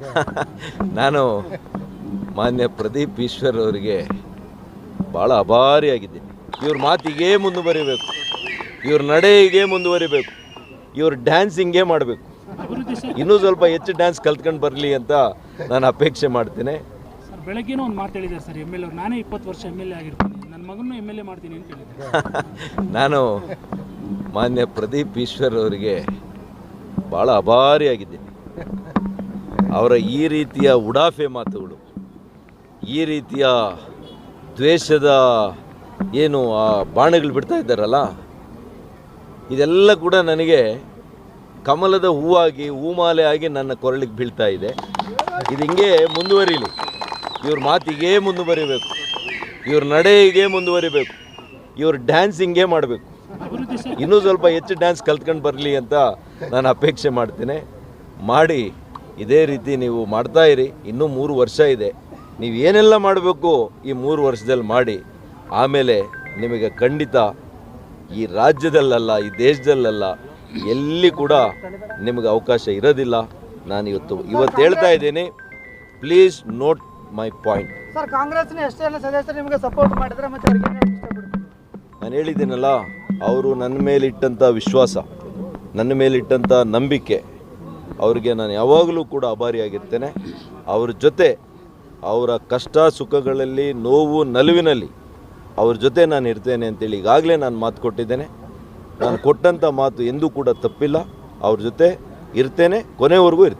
ನಾನು ಮಾನ್ಯ ಪ್ರದೀಪ್ ಈಶ್ವರ್ ಅವರಿಗೆ ಭಾಳ ಅಭಾರಿಯಾಗಿದ್ದೀನಿ. ಇವ್ರ ಮಾತಿಗೆ ಮುಂದುವರಿಬೇಕು. ಇವ್ರ ನಡೆಗೆ ಮುಂದುವರಿಬೇಕು. ಇವ್ರ ಡ್ಯಾನ್ಸಿಂಗೇ ಮಾಡಬೇಕು. ಇನ್ನೂ ಸ್ವಲ್ಪ ಹೆಚ್ಚು ಡ್ಯಾನ್ಸ್ ಕಲ್ತ್ಕೊಂಡು ಬರಲಿ ಅಂತ ನಾನು ಅಪೇಕ್ಷೆ ಮಾಡ್ತೇನೆ. ಸರ್ ಬೆಳಗ್ಗೆನೂ ಒಂದು ಮಾತು ಹೇಳಿದ್ದಾರೆ ಸರ್ ಎಂ ಎಲ್ ಅವ್ರು. ನಾನೇ ಇಪ್ಪತ್ತು ವರ್ಷ ಎಂ ಎಲ್ ಎ ಆಗಿರ್ತೀನಿ. ನನ್ನ ಮಗನೂ ಎಂ ಎಲ್ ಎ ಮಾಡ್ತೀನಿ ಅಂತ ಹೇಳಿದ್ದಾರೆ. ನಾನು ಮಾನ್ಯ ಪ್ರದೀಪ್ ಈಶ್ವರ್ ಅವರಿಗೆ ಭಾಳ ಅಭಾರಿಯಾಗಿದ್ದೀನಿ. ಅವರ ಈ ರೀತಿಯ ಉಡಾಫೆ ಮಾತುಗಳು, ಈ ರೀತಿಯ ದ್ವೇಷದ ಏನು ಆ ಬಾಣಗಳು ಬಿಡ್ತಾ ಇದ್ದಾರಲ್ಲ, ಇದೆಲ್ಲ ಕೂಡ ನನಗೆ ಕಮಲದ ಹೂವಾಗಿ, ಹೂಮಾಲೆ ಆಗಿ ನನ್ನ ಕೊರಳಿಗೆ ಬೀಳ್ತಾ ಇದೆ. ಇದು ಹಿಂಗೆ ಮುಂದುವರಿಲಿ. ಇವ್ರ ಮಾತಿಗೆ ಮುಂದುವರಿಬೇಕು. ಇವ್ರ ನಡೆಗೆ ಮುಂದುವರಿಬೇಕು. ಇವ್ರ ಡ್ಯಾನ್ಸಿಂಗೇ ಮಾಡಬೇಕು. ಅಭಿವೃದ್ಧಿ ಸರ್ ಇನ್ನೂ ಸ್ವಲ್ಪ ಹೆಚ್ಚು ಡ್ಯಾನ್ಸ್ ಕಲ್ತ್ಕೊಂಡು ಬರಲಿ ಅಂತ ನಾನು ಅಪೇಕ್ಷೆ ಮಾಡ್ತೇನೆ. ಮಾಡಿ. ಇದೇ ರೀತಿ ನೀವು ಮಾಡ್ತಾ ಇರಿ. ಇನ್ನೂ ಮೂರು ವರ್ಷ ಇದೆ. ನೀವು ಏನೆಲ್ಲ ಮಾಡಬೇಕು ಈ ಮೂರು ವರ್ಷದಲ್ಲಿ ಮಾಡಿ. ಆಮೇಲೆ ನಿಮಗೆ ಖಂಡಿತ ಈ ರಾಜ್ಯದಲ್ಲಲ್ಲ ಈ ದೇಶದಲ್ಲಲ್ಲ ಎಲ್ಲಿ ಕೂಡ ನಿಮಗೆ ಅವಕಾಶ ಇರೋದಿಲ್ಲ. ನಾನು ಇವತ್ತು ಇವತ್ತು ಹೇಳ್ತಾ ಇದ್ದೀನಿ. Please note my point sir ಕಾಂಗ್ರೆಸ್ನ ಎಷ್ಟೆಲ್ಲ ಸದಸ್ಯರು ನಿಮಗೆ ಸಪೋರ್ಟ್ ಮಾಡಿದ್ರೆ ಮತ್ತೆ ನಾನು ಹೇಳಿದ್ದೀನಲ್ಲ ಅವರು ನನ್ನ ಮೇಲಿಟ್ಟಂಥ ವಿಶ್ವಾಸ ನನ್ನ ಮೇಲಿಟ್ಟಂಥ ನಂಬಿಕೆ ಅವರಿಗೆ ನಾನು ಯಾವಾಗಲೂ ಕೂಡ ಅಭಾರಿಯಾಗಿರ್ತೇನೆ. ಅವ್ರ ಜೊತೆ ಅವರ ಕಷ್ಟ ಸುಖಗಳಲ್ಲಿ, ನೋವು ನಲುವಿನಲ್ಲಿ ಅವ್ರ ಜೊತೆ ನಾನು ಇರ್ತೇನೆ ಅಂತೇಳಿ ಈಗಾಗಲೇ ನಾನು ಮಾತು ಕೊಟ್ಟಿದ್ದೇನೆ. ನಾನು ಕೊಟ್ಟಂಥ ಮಾತು ಎಂದೂ ಕೂಡ ತಪ್ಪಿಲ್ಲ. ಅವ್ರ ಜೊತೆ ಇರ್ತೇನೆ, ಕೊನೆವರೆಗೂ ಇರ್ತೇನೆ.